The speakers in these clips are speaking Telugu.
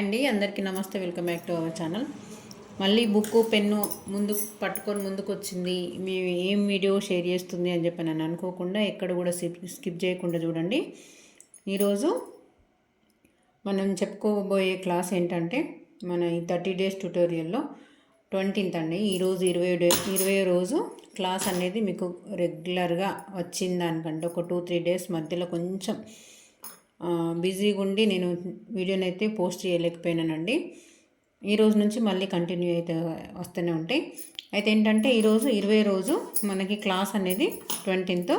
అండి. అందరికీ నమస్తే. Welcome back to our channel. మళ్ళీ బుక్ పెన్ను ముందు పట్టుకొని ముందుకు వచ్చింది మీ ఏం వీడియో షేర్ చేస్తుంది అని చెప్పి నన్ను అనుకోకుండా ఎక్కడ కూడా స్కిప్ స్కిప్ చేయకుండా చూడండి. ఈరోజు మనం చెప్పుకోబోయే క్లాస్ ఏంటంటే మన ఈ థర్టీ డేస్ ట్యూటోరియల్లో ట్వంటీన్త్ అండి. ఈరోజు ఇరవై డే ఇరవై రోజు క్లాస్ అనేది మీకు రెగ్యులర్గా వచ్చిన దానికంటే ఒక టూ త్రీ డేస్ మధ్యలో కొంచెం బిజీగా ఉండి నేను వీడియోని అయితే పోస్ట్ చేయలేకపోయానండి ఈ రోజు నుంచి మళ్ళీ కంటిన్యూ అయితే వస్తూనే ఉంటాయి. అయితే ఏంటంటే ఈరోజు ఇరవై రోజు మనకి క్లాస్ అనేది ట్వంటీన్త్.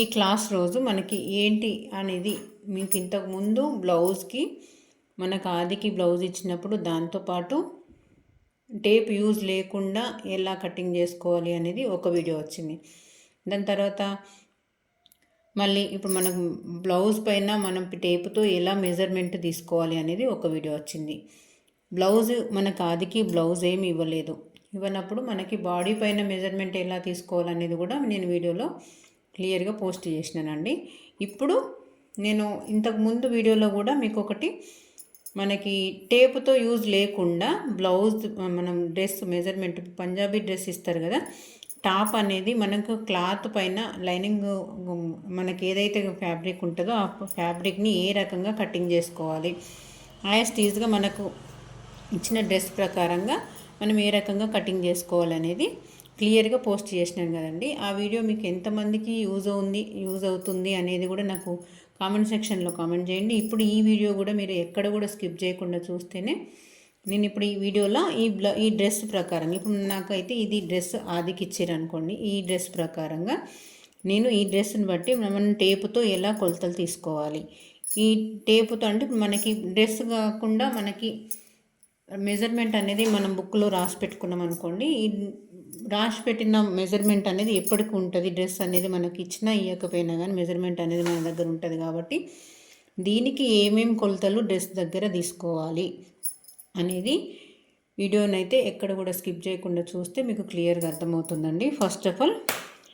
ఈ క్లాస్ రోజు మనకి ఏంటి అనేది మీకు ఇంతకుముందు బ్లౌజ్కి మనకు ఆదికి బ్లౌజ్ ఇచ్చినప్పుడు దాంతోపాటు టేప్ యూజ్ లేకుండా ఎలా కటింగ్ చేసుకోవాలి అనేది ఒక వీడియో వచ్చింది. దాని తర్వాత మళ్ళీ ఇప్పుడు మనకు బ్లౌజ్ పైన మనం టేపుతో ఎలా మెజర్మెంట్ తీసుకోవాలి అనేది ఒక వీడియో వచ్చింది. బ్లౌజ్ మనకు ఆదికి బ్లౌజ్ ఏమి ఇవ్వలేదు. ఇవ్వనప్పుడు మనకి బాడీ పైన మెజర్మెంట్ ఎలా తీసుకోవాలనేది కూడా నేను వీడియోలో క్లియర్గా పోస్ట్ చేసినానండి. ఇప్పుడు నేను ఇంతకు ముందు వీడియోలో కూడా మీకు ఒకటి మనకి టేపుతో యూజ్ లేకుండా బ్లౌజ్ మనం డ్రెస్ మెజర్మెంట్ పంజాబీ డ్రెస్ ఇస్తారు కదా టాప్ అనేది మనకు క్లాత్ పైన లైనింగ్ మనకి ఏదైతే ఫ్యాబ్రిక్ ఉంటుందో ఆ ఫ్యాబ్రిక్ని ఏ రకంగా కటింగ్ చేసుకోవాలి. యాజ్ టీజ్గా మనకు ఇచ్చిన డ్రెస్ ప్రకారంగా మనం ఏ రకంగా కటింగ్ చేసుకోవాలనేది క్లియర్గా పోస్ట్ చేసినాను కదండి. ఆ వీడియో మీకు ఎంతమందికి యూజ్ అవుంది యూజ్ అవుతుంది అనేది కూడా నాకు కామెంట్ సెక్షన్లో కామెంట్ చేయండి. ఇప్పుడు ఈ వీడియో కూడా మీరు ఎక్కడ కూడా స్కిప్ చేయకుండా చూస్తేనే నేను ఇప్పుడు ఈ వీడియోలో ఈ బ్లౌ ఈ డ్రెస్ ప్రకారం ఇప్పుడు నాకైతే ఇది డ్రెస్ ఆదికి ఇచ్చారనుకోండి ఈ డ్రెస్ ప్రకారంగా నేను ఈ డ్రెస్ని బట్టి మనం టేపుతో ఎలా కొలతలు తీసుకోవాలి? ఈ టేపుతో అంటే మనకి డ్రెస్ కాకుండా మనకి మెజర్మెంట్ అనేది మనం బుక్లో రాసి పెట్టుకున్నాం అనుకోండి ఈ రాసి పెట్టిన మెజర్మెంట్ అనేది ఎప్పటికి ఉంటుంది? డ్రెస్ అనేది మనకి ఇచ్చినా ఇవ్వకపోయినా కానీ మెజర్మెంట్ అనేది మన దగ్గర ఉంటుంది కాబట్టి దీనికి ఏమేమి కొలతలు డ్రెస్ దగ్గర తీసుకోవాలి? అనేది వీడియోనైతే ఎక్కడ కూడా స్కిప్ చేయకుండా చూస్తే మీకు క్లియర్గా అర్థమవుతుందండి. ఫస్ట్ ఆఫ్ ఆల్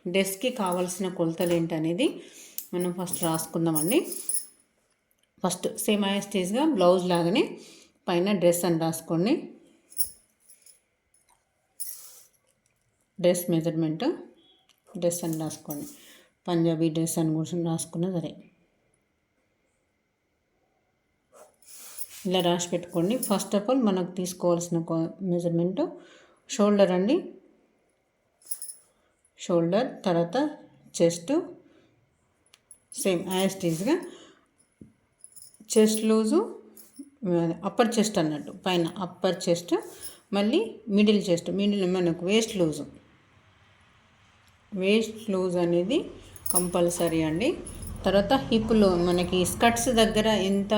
డ్రెస్కి కావాల్సిన కొలతలు ఏంటనేది మనం ఫస్ట్ రాసుకుందామండి. ఫస్ట్ సేమ్ స్టేజ్గా బ్లౌజ్ లాగానే పైన డ్రెస్ అని రాసుకోండి. డ్రెస్ మెజర్మెంట్ డ్రెస్ అని రాసుకోండి. పంజాబీ డ్రెస్ అని కూడా రాసుకున్నా సరే. ఇలా రాసి పెట్టుకోండి. ఫస్ట్ ఆఫ్ ఆల్ మనకు తీసుకోవాల్సిన మెజర్మెంట్ షోల్డర్ అండి. షోల్డర్ తర్వాత చెస్ట్ సేమ్ యాస్టీజ్గా చెస్ట్ లూజు అప్పర్ చెస్ట్ అన్నట్టు పైన అప్పర్ చెస్ట్ మళ్ళీ మిడిల్ చెస్ట్ మిడిల్ మనకు వేస్ట్ లూజు వేస్ట్ లూజ్ అనేది కంపల్సరీ అండి. తర్వాత హిప్లో మనకి స్కర్ట్స్ దగ్గర ఎంత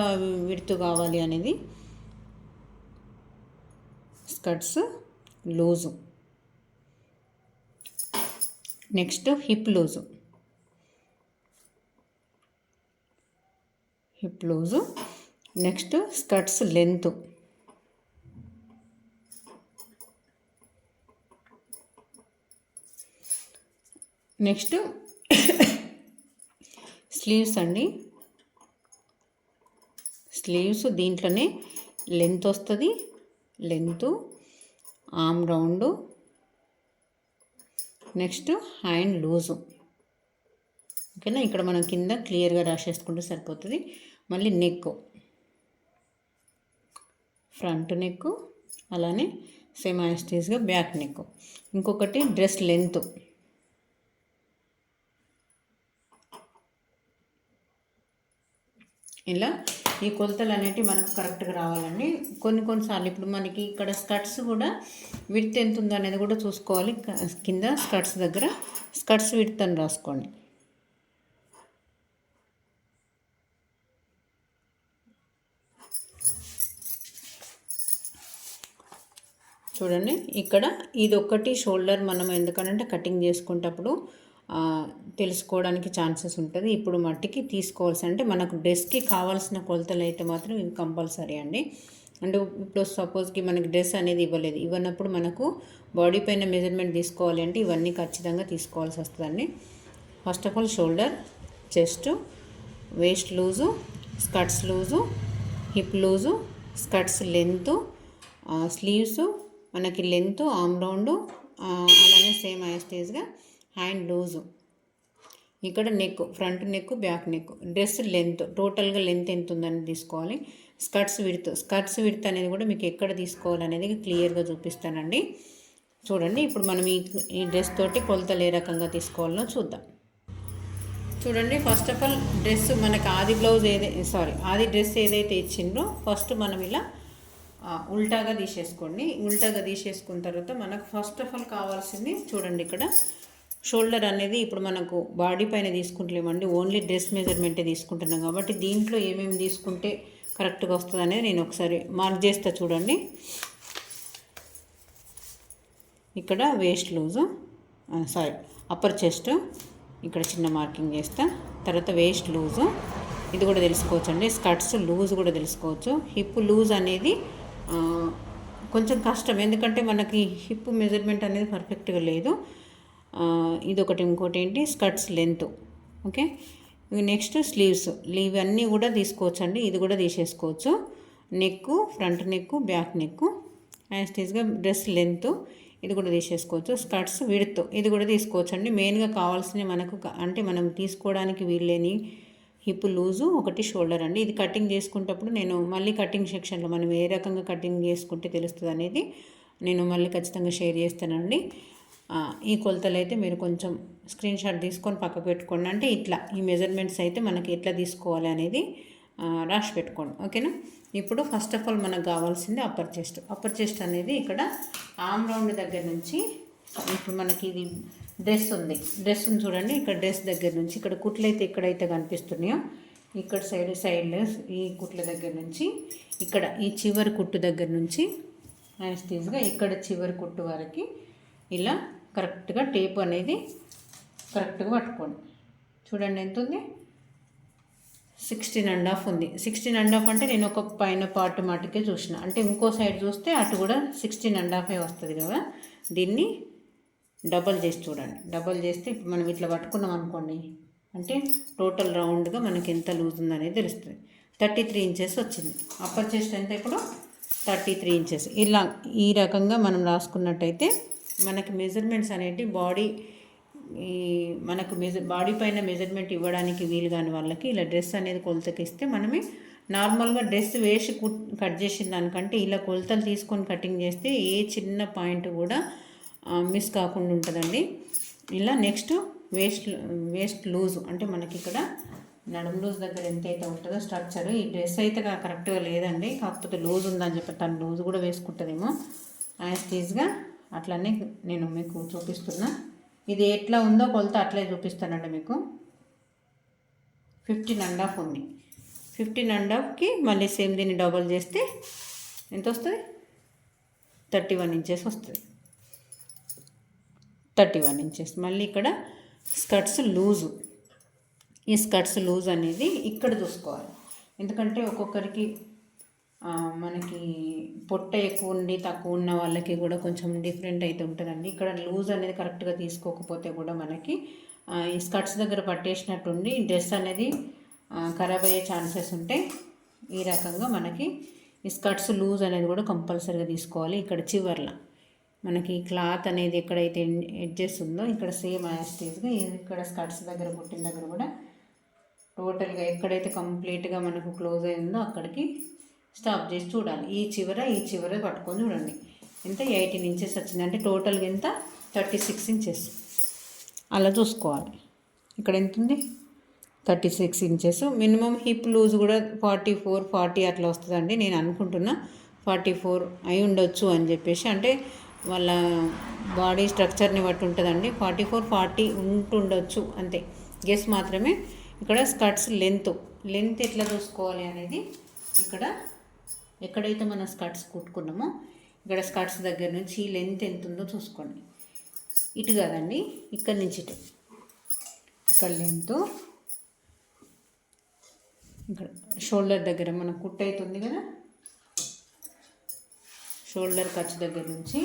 విడుతు కావాలి అనేది? Skirts loose. Next hip loose. Hip loose. Next skirts length. Next sleeves అండి. స్లీవ్స్ దీంట్లోనే లెంత్ వస్తుంది. Length arm round next hand loose. ఓకేనా? ఇక్కడ మనం కింద క్లియర్గా రాసేసుకుంటే సరిపోతుంది. మళ్ళీ నెక్ ఫ్రంట్ నెక్ అలానే సేమ్ యాస్టీస్గా బ్యాక్ నెక్ ఇంకొకటి డ్రెస్ లెంత్. ఇలా ఈ కొలతలు అనేటివి మనకు కరెక్ట్గా రావాలండి. కొన్ని కొన్నిసార్లు ఇప్పుడు మనకి ఇక్కడ స్కర్ట్స్ కూడా విడత ఎంత ఉందో అనేది కూడా చూసుకోవాలి. కింద స్కర్ట్స్ దగ్గర స్కర్ట్స్ విడత అని రాసుకోండి. చూడండి ఇక్కడ ఇది ఒక్కటి షోల్డర్ మనం ఎందుకంటే కటింగ్ చేసుకునేటప్పుడు తెలుసుకోవడానికి ఛాన్సెస్ ఉంటుంది. ఇప్పుడు మట్టికి తీసుకోవాల్సి అంటే మనకు డ్రెస్కి కావాల్సిన కొలతలు అయితే మాత్రం ఇవి కంపల్సరీ అండి. అంటే ఇప్పుడు సపోజ్కి మనకి డ్రెస్ అనేది ఇవ్వలేదు. ఇవ్వనప్పుడు మనకు బాడీ పైన మెజర్మెంట్ తీసుకోవాలి అంటే ఇవన్నీ ఖచ్చితంగా తీసుకోవాల్సి వస్తుందండి. First of all shoulder chest waist loose skirts loose hip loose skirts length sleeves మనకి లెంత్ ఆమ్ రౌండ్ అలానే సేమ్ ఐస్టేజ్గా హ్యాండ్ లూజు. ఇక్కడ neck front neck back neck dress length టోటల్గా లెంత్ ఎంత ఉందని తీసుకోవాలి. స్కర్ట్స్ విడత్ స్కర్ట్స్ విడత్ అనేది కూడా మీకు ఎక్కడ తీసుకోవాలనేది క్లియర్గా చూపిస్తానండి. చూడండి ఇప్పుడు మనం ఈ ఈ డ్రెస్ తోటి కొలతలు ఏ రకంగా తీసుకోవాలో చూద్దాం. చూడండి ఫస్ట్ ఆఫ్ ఆల్ డ్రెస్ మనకి ఆది బ్లౌజ్ ఏదై సారీ ఆది డ్రెస్ ఏదైతే ఇచ్చిండ్రో ఫస్ట్ మనం ఇలా ఉల్టాగా తీసేసుకోండి. ఉల్టాగా తీసేసుకున్న తర్వాత మనకు ఫస్ట్ ఆఫ్ ఆల్ కావాల్సింది చూడండి ఇక్కడ షోల్డర్ అనేది ఇప్పుడు మనకు బాడీ పైన తీసుకుంటలేమండి. ఓన్లీ డ్రెస్ మెజర్మెంటే తీసుకుంటున్నాం కాబట్టి దీంట్లో ఏమేమి తీసుకుంటే కరెక్ట్గా వస్తుంది అనేది నేను ఒకసారి మార్క్ చేస్తా చూడండి. ఇక్కడ waist loose sorry upper chest ఇక్కడ చిన్న మార్కింగ్ చేస్తా. తర్వాత వేస్ట్ లూజు ఇది కూడా తెలుసుకోవచ్చు అండి స్కర్ట్స్ లూజ్ కూడా తెలుసుకోవచ్చు. హిప్ లూజ్ అనేది కొంచెం కష్టం. ఎందుకంటే మనకి హిప్ మెజర్మెంట్ అనేది పర్ఫెక్ట్గా లేదు. ఇదొకటి ఇంకోటి ఏంటి skirts length. Okay? Next sleeves. Leave అన్నీ కూడా తీసుకోవచ్చు అండి ఇది కూడా తీసేసుకోవచ్చు. Neck front neck back neck యాస్టీస్గా dress length ఇది కూడా తీసేసుకోవచ్చు. స్కర్ట్స్ విడత్ ఇది కూడా తీసుకోవచ్చు అండి మెయిన్గా కావాల్సిన మనకు అంటే మనం తీసుకోవడానికి వీల్లేని హిప్ లూజు ఒకటి షోల్డర్ అండి. ఇది కటింగ్ చేసుకునేటప్పుడు నేను మళ్ళీ కటింగ్ సెక్షన్లో మనం ఏ రకంగా కటింగ్ చేసుకుంటే తెలుస్తుంది అనేది నేను మళ్ళీ ఖచ్చితంగా షేర్ చేస్తానండి. ఈ కొలతలు అయితే మీరు కొంచెం స్క్రీన్ షాట్ తీసుకొని పక్కకు పెట్టుకోండి. అంటే ఇట్లా ఈ మెజర్మెంట్స్ అయితే మనకి ఎట్లా తీసుకోవాలి అనేది రాసి పెట్టుకోండి. ఓకేనా? ఇప్పుడు ఫస్ట్ ఆఫ్ ఆల్ మనకు కావాల్సింది అప్పర్ చెస్ట్ అప్పర్ చెస్ట్ అనేది ఇక్కడ ఆమ్ రౌండ్ దగ్గర నుంచి ఇప్పుడు మనకి ఇది డ్రెస్ ఉంది. డ్రెస్ చూడండి. ఇక్కడ డ్రెస్ దగ్గర నుంచి ఇక్కడ కుట్లు అయితే ఎక్కడైతే కనిపిస్తున్నాయో ఇక్కడ సైడ్ సైడ్ ఈ కుట్ల దగ్గర నుంచి ఇక్కడ ఈ చివరి కుట్టు దగ్గర నుంచి యాస్టీజ్గా ఇక్కడ చివరి కుట్టు వరకు ఇలా కరెక్ట్గా టేప్ అనేది కరెక్ట్గా పట్టుకోండి. చూడండి ఎంత ఉంది? సిక్స్టీన్ అండ్ హాఫ్ ఉంది. సిక్స్టీన్ అండ్ హాఫ్ అంటే నేను ఒక పైన పార్ట్ మాటకే చూసిన. అంటే ఇంకో సైడ్ చూస్తే అటు కూడా సిక్స్టీన్ అండ్ హాఫే వస్తుంది కదా. దీన్ని డబల్ చేసి చూడండి. డబల్ చేస్తే ఇప్పుడు మనం ఇట్లా పట్టుకున్నాం అనుకోండి. అంటే టోటల్ రౌండ్గా మనకి ఎంత లూజ్ ఉందనేది తెలుస్తుంది. థర్టీ త్రీ ఇంచెస్ వచ్చింది. అప్పర్ చెస్ట్ ఎంత ఇప్పుడు? Thirty three inches. ఇలా ఈ రకంగా మనం రాసుకున్నట్టయితే మనకి మెజర్మెంట్స్ అనేటి బాడీ ఈ మనకు మెజ బాడీ పైన మెజర్మెంట్ ఇవ్వడానికి వీలు కాని వాళ్ళకి ఇలా డ్రెస్ అనేది కొలతకి ఇస్తే మనమే నార్మల్గా డ్రెస్ వేసి కట్ చేసిన దానికంటే ఇలా కొలతలు తీసుకొని కటింగ్ చేస్తే ఏ చిన్న పాయింట్ కూడా మిస్ కాకుండా ఉంటుందండి. ఇలా నెక్స్ట్ వేస్ట్ వేస్ట్ లూజ్ అంటే మనకి ఇక్కడ నడుము లూజ్ దగ్గర ఎంతైతే ఉంటుందో స్ట్రక్చర్ ఈ డ్రెస్ అయితే కరెక్ట్గా లేదండి. కాకపోతే లూజ్ ఉందని చెప్పి తను లూజ్ కూడా వేసుకుంటుందేమో. యాస్టీజ్గా అట్లనే నేను మీకు చూపిస్తున్నా. ఇది ఎట్లా ఉందో కొలత అట్లే చూపిస్తానండి మీకు. ఫిఫ్టీన్ అండ్ హాఫ్ ఉంది. ఫిఫ్టీన్ అండ్ హాఫ్కి మళ్ళీ సేమ్ దీన్ని డబల్ చేస్తే ఎంత వస్తుంది? థర్టీ వన్ ఇంచెస్ వస్తుంది. Thirty one inches. మళ్ళీ ఇక్కడ స్కర్ట్స్ లూజు. ఈ స్కర్ట్స్ లూజ్ అనేది ఇక్కడ చూసుకోవాలి. ఎందుకంటే ఒక్కొక్కరికి మనకి పొట్ట ఎక్కువ ఉండి తక్కువ ఉన్న వాళ్ళకి కూడా కొంచెం డిఫరెంట్ అయితే ఉంటుందండి. ఇక్కడ లూజ్ అనేది కరెక్ట్గా తీసుకోకపోతే కూడా మనకి ఈ స్కర్ట్స్ దగ్గర పట్టేసినట్టుండి డ్రెస్ అనేది ఖరాబ్ అయ్యే ఛాన్సెస్ ఉంటాయి ఈ రకంగా మనకి ఈ స్కర్ట్స్ లూజ్ అనేది కూడా కంపల్సరీగా తీసుకోవాలి. ఇక్కడ చివర్ల మనకి క్లాత్ అనేది ఎక్కడైతే ఎడ్జెస్ ఉందో ఇక్కడ సేమ్ యాస్టేజ్గా ఇక్కడ స్కర్ట్స్ దగ్గర పుట్టిన దగ్గర కూడా టోటల్గా ఎక్కడైతే కంప్లీట్గా మనకు క్లోజ్ అయిందో అక్కడికి స్టాప్ చేసి చూడాలి. ఈ చివర ఈ చివర పట్టుకొని చూడండి. ఎంత? ఎయిటీన్ ఇంచెస్ వచ్చింది. అంటే టోటల్గా ఎంత? థర్టీ సిక్స్ ఇంచెస్ అలా చూసుకోవాలి. ఇక్కడ ఎంత ఉంది? Thirty six inches minimum hip loose కూడా ఫార్టీ ఫోర్ ఫార్టీ అట్లా వస్తుందండి. నేను అనుకుంటున్నా ఫార్టీ ఫోర్ అయి ఉండొచ్చు అని చెప్పేసి. అంటే వాళ్ళ బాడీ స్ట్రక్చర్ని బట్టి ఉంటుందండి. ఫార్టీ ఫోర్ ఫార్టీ ఉంటుండొచ్చు. అంతే. గెస్ మాత్రమే. ఇక్కడ స్కర్ట్స్ లెంత్ లెంత్ ఎట్లా చూసుకోవాలి అనేది ఇక్కడ ఎక్కడైతే మనం స్కర్ట్స్ కుట్టుకున్నామో ఇక్కడ స్కర్ట్స్ దగ్గర నుంచి లెంత్ ఎంత ఉందో చూసుకోండి. ఇటు కాదండి ఇక్కడ నుంచి ఇటు. ఇక్కడ లెంత్ ఇక్కడ షోల్డర్ దగ్గర మన కుట్ అవుతుంది కదా? షోల్డర్ ఖర్చు దగ్గర నుంచి.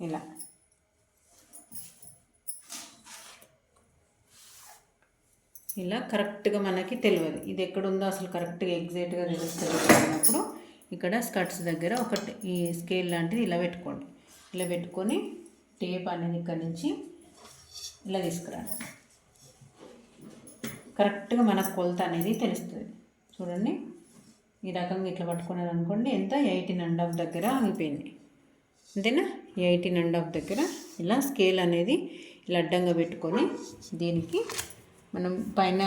ఇలా. ఇలా కరెక్ట్గా మనకి తెలియదు ఇది ఎక్కడుందో అసలు కరెక్ట్గా ఎగ్జాక్ట్గా తెలుస్తుంది అన్నప్పుడు ఇక్కడ స్కర్ట్స్ దగ్గర ఒకటి ఈ స్కేల్ లాంటిది ఇలా పెట్టుకోండి. ఇలా పెట్టుకొని టేప్ అనేది ఇక్కడ నుంచి ఇలా తీసుకురాను కరెక్ట్గా మనకు కొలత అనేది తెలుస్తుంది. చూడండి. ఈ రకంగా ఇట్లా పట్టుకున్నారు అనుకోండి ఎంత? ఎయిటీన్ అండ్ హాఫ్ దగ్గర ఆగిపోయింది. అంతేనా? ఎయిటీన్ అండ్ హాఫ్ దగ్గర ఇలా స్కేల్ అనేది ఇలా అడ్డంగా పెట్టుకొని దీనికి మనం పైన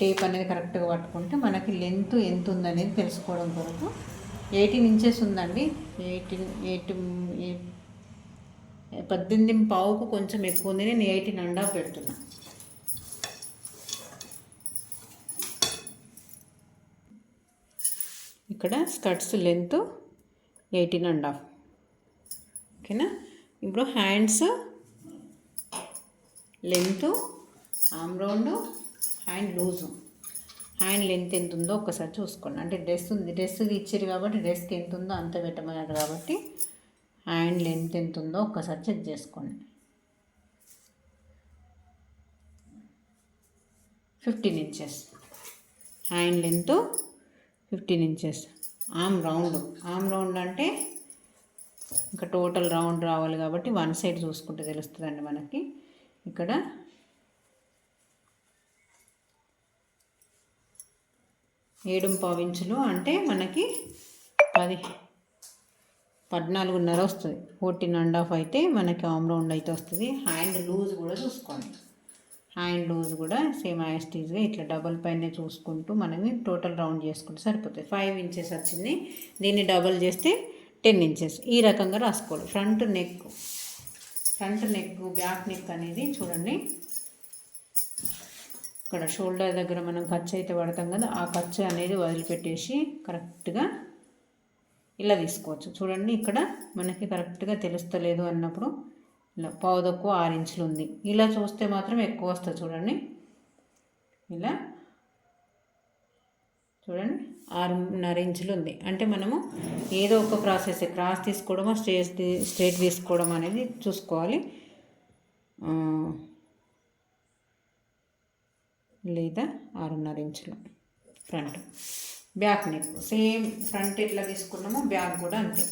టేప్ అనేది కరెక్ట్గా పట్టుకుంటే మనకి లెంత్ ఎంత ఉందనేది తెలుసుకోవడం కొరకు. ఎయిటీన్ ఇంచెస్ ఉందండి. ఎయిటీన్ ఎయిట్ పద్దెనిమిది పావుకు కొంచెం ఎక్కువ ఉంది. నేను ఎయిటీన్ అండా పెడుతున్నా. ఇక్కడ skirts length eighteen and half. ఓకేనా? ఇప్పుడు hands length arm round hand loose. Hand length ఎంత ఉందో ఒకసారి చూసుకోండి. అంటే డ్రెస్ ఉంది డ్రెస్ ఇచ్చారు కాబట్టి డ్రెస్కి ఎంత ఉందో అంత పెట్టమన్నారు కాబట్టి హ్యాండ్ లెంత్ ఎంత ఉందో ఒకసారి చెక్ చేసుకోండి. Fifteen inches. Hand length fifteen inches. Arm round. Arm round అంటే ఇంకా టోటల్ రౌండ్ రావాలి కాబట్టి వన్ సైడ్ చూసుకుంటే తెలుస్తుందండి మనకి. ఇక్కడ ఏడు పావించులు అంటే మనకి పది. పద్నాలుగున్నర వస్తుంది. ఫోర్టీన్ అండ్ హాఫ్ అయితే మనకి ఆమ్ రౌండ్ అయితే వస్తుంది. హ్యాండ్ లూజ్ కూడా చూసుకోండి. హ్యాండ్ లూజ్ కూడా సేమ్ యాస్టీజ్గా ఇట్లా డబల్ పైన చూసుకుంటూ మనమే టోటల్ రౌండ్ చేసుకుంటే సరిపోతుంది. ఫైవ్ ఇంచెస్ వచ్చింది. దీన్ని డబల్ చేస్తే టెన్ ఇంచెస్. ఈ రకంగా రాసుకోవాలి. Front neck front neck back neck అనేది చూడండి. ఇక్కడ షోల్డర్ దగ్గర మనం ఖర్చు అయితే పడతాం కదా ఆ ఖర్చు అనేది వదిలిపెట్టేసి కరెక్ట్గా ఇలా తీసుకోవచ్చు. చూడండి ఇక్కడ మనకి కరెక్ట్గా తెలుస్తలేదు అన్నప్పుడు ఇలా పావు తక్కువ ఆరు ఇంచులు ఉంది. ఇలా చూస్తే మాత్రం ఎక్కువ వస్తుంది చూడండి. ఇలా చూడండి ఆరున్నర ఇంచులు ఉంది. అంటే మనము ఏదో ఒక ప్రాసెస్ క్రాస్ తీసుకోవడమో స్ట్రేట్ స్ట్రేట్ తీసుకోవడం అనేది చూసుకోవాలి. లేదా ఆరున్నర ఇంచులు front. Back neck. Same front ఎట్లా తీసుకున్నామో బ్యాక్ కూడా అంతే.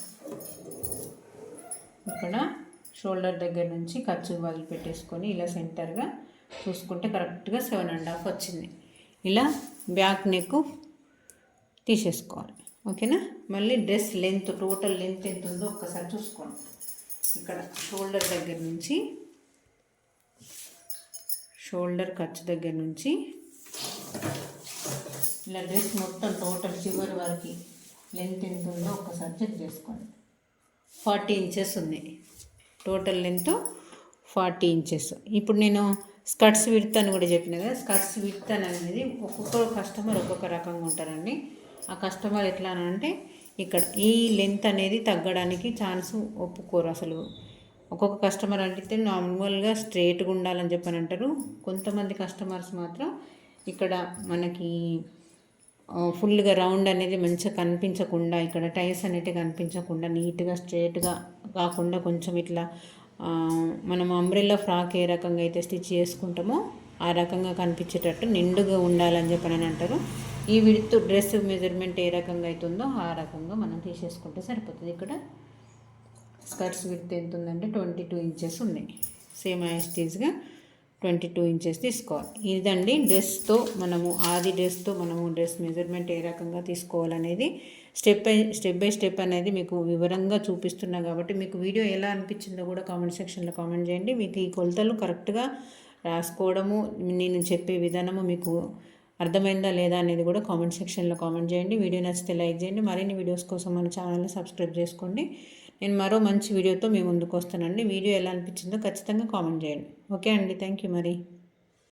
ఇక్కడ షోల్డర్ దగ్గర నుంచి ఖర్చు వదిలిపెట్టేసుకొని ఇలా సెంటర్గా చూసుకుంటే కరెక్ట్గా సెవెన్ అండ్ హాఫ్ వచ్చింది. ఇలా బ్యాక్ నెక్ తీసేసుకోవాలి. ఓకేనా? మళ్ళీ డ్రెస్ లెంత్ టోటల్ లెంత్ ఎంత ఉందో ఒక్కసారి చూసుకోండి. ఇక్కడ షోల్డర్ దగ్గర నుంచి షోల్డర్ ఖర్చు దగ్గర నుంచి ఇలా డ్రెస్ మొత్తం టోటల్ చివరి వరకు లెంత్ ఎంత ఉందో ఒకసారి చెక్ చేసుకోండి. ఫార్టీ ఇంచెస్ ఉంది. Total length forty inches. ఇప్పుడు నేను స్కర్ట్స్ విడత్ అని కూడా చెప్పిన కదా స్కర్ట్స్ విడత్ అనేది ఒక్కొక్క కస్టమర్ ఒక్కొక్క రకంగా ఉంటారండి. ఆ కస్టమర్ ఎట్లా అంటే ఇక్కడ ఈ లెంత్ అనేది తగ్గడానికి ఛాన్స్ ఒప్పుకోరు అసలు. ఒక్కొక్క కస్టమర్ అంటే నార్మల్గా స్ట్రేట్గా ఉండాలని చెప్పని అంటారు. కొంతమంది కస్టమర్స్ మాత్రం ఇక్కడ మనకి ఫుల్గా రౌండ్ అనేది మంచిగా కనిపించకుండా ఇక్కడ టైర్స్ అనేవి కనిపించకుండా నీట్గా స్ట్రేట్గా కాకుండా కొంచెం ఇట్లా మనం అంబ్రెల్లా ఫ్రాక్ ఏ రకంగా అయితే స్టిచ్ చేసుకుంటామో ఆ రకంగా కనిపించేటట్టు నిండుగా ఉండాలని చెప్పని అంటారు. ఈ విడుతు డ్రెస్ మెజర్మెంట్ ఏ రకంగా అవుతుందో ఆ రకంగా మనం తీసేసుకుంటే సరిపోతుంది. ఇక్కడ స్కర్ట్స్ విత్ ఎంత ఉందంటే ట్వంటీ టూ ఇంచెస్ ఉన్నాయి. సేమ్ యాస్టీజ్గా ట్వంటీ టూ ఇంచెస్ తీసుకోవాలి. ఇదండి డ్రెస్తో మనము ఆది డ్రెస్తో మనము డ్రెస్ మెజర్మెంట్ ఏ రకంగా తీసుకోవాలనేది step by step by step అనేది మీకు వివరంగా చూపిస్తున్నా కాబట్టి మీకు వీడియో ఎలా అనిపించిందో కూడా కామెంట్ సెక్షన్లో కామెంట్ చేయండి. మీకు ఈ కొలతలు కరెక్ట్గా రాసుకోవడము నేను చెప్పే విధానము మీకు అర్థమైందా లేదా అనేది కూడా కామెంట్ సెక్షన్లో కామెంట్ చేయండి. వీడియో నచ్చితే లైక్ చేయండి. మరిన్ని వీడియోస్ కోసం మన ఛానల్ని సబ్స్క్రైబ్ చేసుకోండి. నేను మరో మంచి వీడియోతో మీ ముందుకు వస్తానండి. వీడియో ఎలా అనిపించిందో ఖచ్చితంగా కామెంట్ చేయండి. ఓకే అండి. థ్యాంక్ యూ మరి.